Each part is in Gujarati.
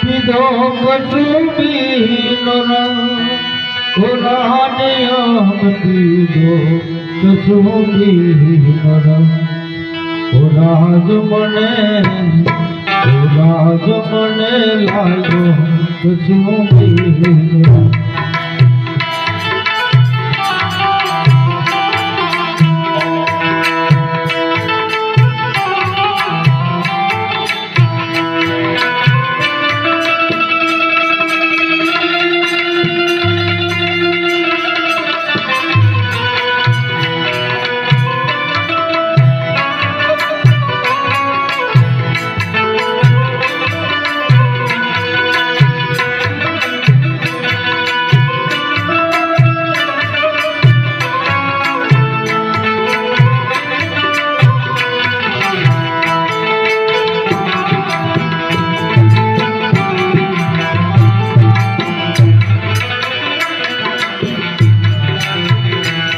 પીધો કસુબીનો ઓરાનયામ પીધો કસુબીનો ઓરાજ મને રાજ મને લાગ્યો કસુબીનો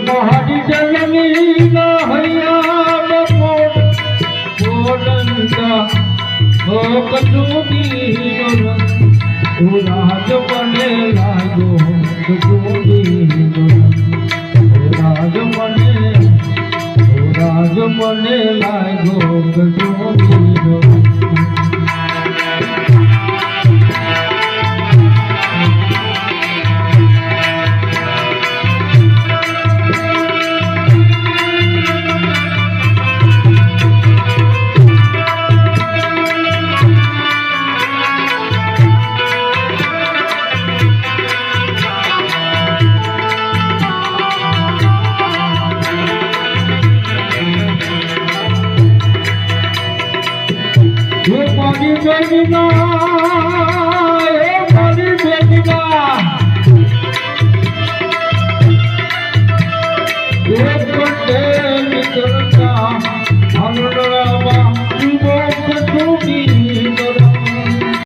મહાડી જલની ના હૈયા નો રંગ ઓ રાજ મને લાગો કચુડી નો રંગ રાજ મને લાગો રાજ લાગો કચુડી નો